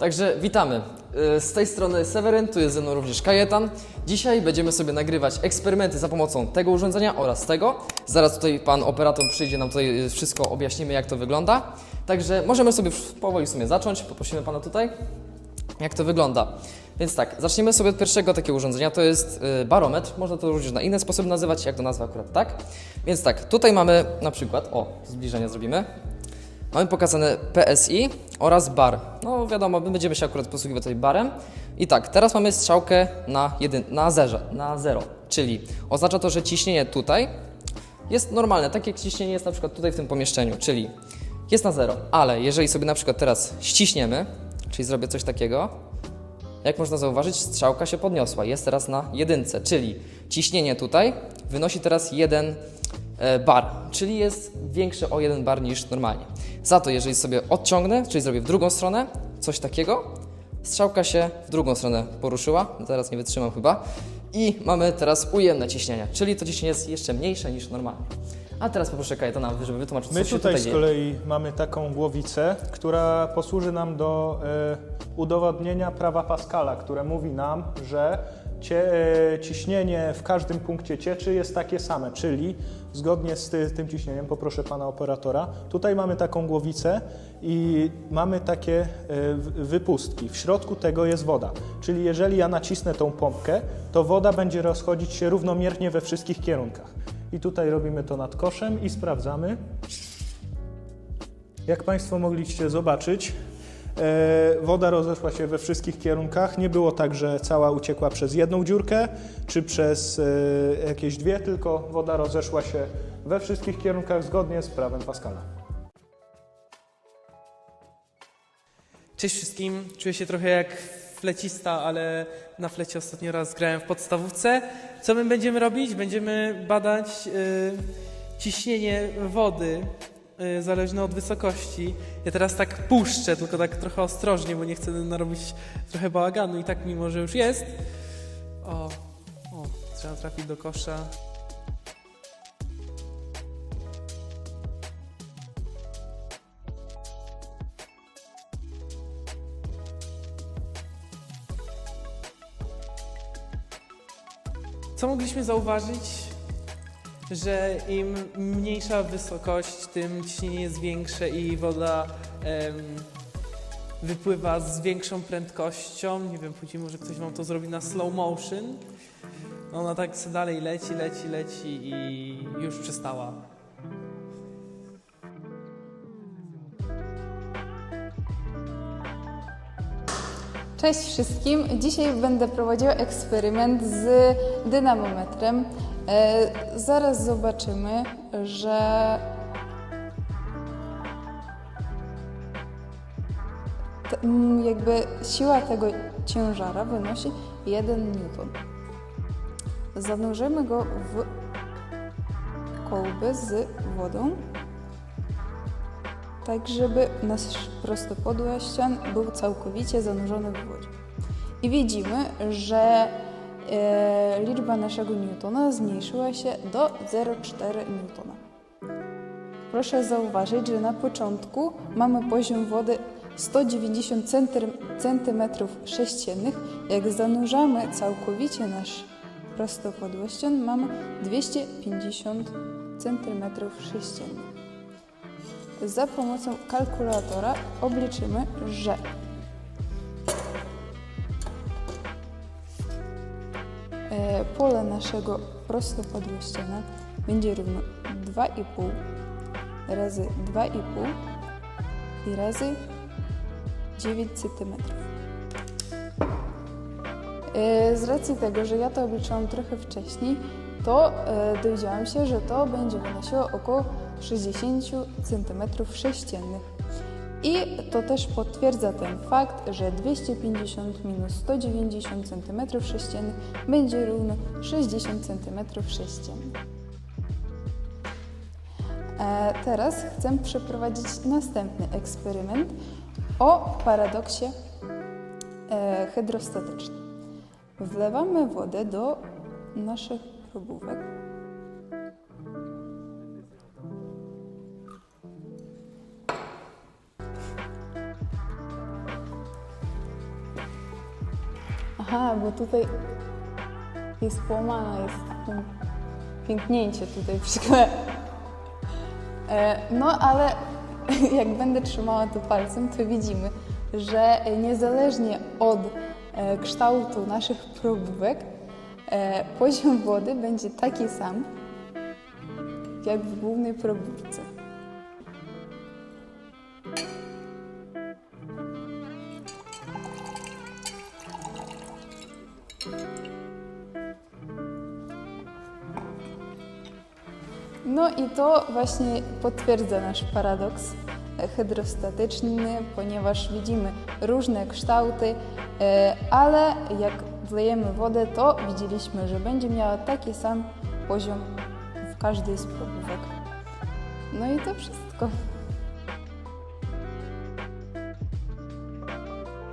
Także witamy. Y, Z tej strony Seweryn, tu jest ze mną również Kajetan. Dzisiaj będziemy sobie nagrywać eksperymenty za pomocą tego urządzenia oraz tego. Zaraz tutaj pan operator przyjdzie, nam tutaj y, wszystko objaśnimy, jak to wygląda. Także możemy sobie powoli w sumie zacząć. Poprosimy pana tutaj, jak to wygląda. Więc tak, zaczniemy sobie od pierwszego takiego urządzenia, to jest y, barometr. Można to również na inny sposób nazywać, jak to nazwa akurat tak. Więc tak, tutaj mamy na przykład, o, zbliżenie zrobimy. Mamy pokazane PSI oraz bar. No wiadomo, my będziemy się akurat posługiwać tutaj barem. I tak, teraz mamy strzałkę na, jedyn, na, zerze, na zero, czyli oznacza to, że ciśnienie tutaj jest normalne, tak jak ciśnienie jest na przykład tutaj w tym pomieszczeniu, czyli jest na zero, ale jeżeli sobie na przykład teraz ściśniemy, czyli zrobię coś takiego, jak można zauważyć, strzałka się podniosła, jest teraz na jedynce, czyli ciśnienie tutaj wynosi teraz 1 e, bar, czyli jest większe o 1 bar niż normalnie. Za to, jeżeli sobie odciągnę, czyli zrobię w drugą stronę, coś takiego, strzałka się w drugą stronę poruszyła, teraz nie wytrzymam chyba, i mamy teraz ujemne ciśnienie, czyli to ciśnienie jest jeszcze mniejsze niż normalnie. A teraz poproszę Kajetana, żeby wytłumaczył, co My się tutaj tutaj z kolei mamy taką głowicę, która posłuży nam do e, udowodnienia prawa Pascala, które mówi nam, że e, ciśnienie w każdym punkcie cieczy jest takie same, czyli zgodnie z ty, tym ciśnieniem, poproszę pana operatora, tutaj mamy taką głowicę i mamy takie e, wypustki. W środku tego jest woda, czyli jeżeli ja nacisnę tą pompkę, to woda będzie rozchodzić się równomiernie we wszystkich kierunkach. I tutaj robimy to nad koszem i sprawdzamy. Jak Państwo mogliście zobaczyć, woda rozeszła się we wszystkich kierunkach. Nie było tak, że cała uciekła przez jedną dziurkę czy przez e, jakieś dwie, tylko woda rozeszła się we wszystkich kierunkach zgodnie z prawem Pascala. Cześć wszystkim, czuję się trochę jak flecista, ale na flecie ostatnio raz grałem w podstawówce. Co my będziemy robić? Będziemy badać y, ciśnienie wody zależne od wysokości. Ja teraz tak puszczę, tylko tak trochę ostrożnie, bo nie chcę narobić trochę bałaganu i tak mimo, że już jest. O, o trzeba trafić do kosza. Co mogliśmy zauważyć? Że im mniejsza wysokość, tym ciśnienie jest większe i woda em, wypływa z większą prędkością. Nie wiem, później może ktoś wam to zrobi na slow motion. Ona tak se dalej leci, leci, leci i już przestała. Cześć wszystkim. Dzisiaj będę prowadziła eksperyment z dynamometrem. E, zaraz zobaczymy, że jakby siła tego ciężara wynosi 1 newton. Zanurzymy go w kołbę z wodą, tak żeby nasz prostopodła ścian był całkowicie zanurzony w wodzie. I widzimy, że liczba naszego Newtona zmniejszyła się do 0,4 Newtona. Proszę zauważyć, że na początku mamy poziom wody 190 cm sześciennych. Jak zanurzamy całkowicie nasz prostopodły ścian, mamy 250 cm sześciennych. Za pomocą kalkulatora obliczymy, że pole naszego prostopodła ściana będzie równo 2,5 razy 2,5 i razy 9 cm. E, Z racji tego, że ja to obliczyłam trochę wcześniej, to e, dowiedziałam się, że to będzie wynosiło około 60 cm sześciennych. I to też potwierdza ten fakt, że 250 minus 190 cm sześciennych będzie równo 60 cm sześciennych. E, Teraz chcę przeprowadzić następny eksperyment o paradoksie e, hydrostatycznym. Wlewamy wodę do naszych probówek. Aha, bo tutaj jest połamana, jest takie pięknięcie tutaj przy szkle. E, No ale jak będę trzymała to palcem, to widzimy, że niezależnie od e, kształtu naszych probówek, e, poziom wody będzie taki sam, jak w głównej probówce. No i to właśnie potwierdza nasz paradoks hydrostatyczny, ponieważ widzimy różne kształty, e, ale jak wlejemy wodę, to widzieliśmy, że będzie miała taki sam poziom w każdej z probówek. No i to wszystko.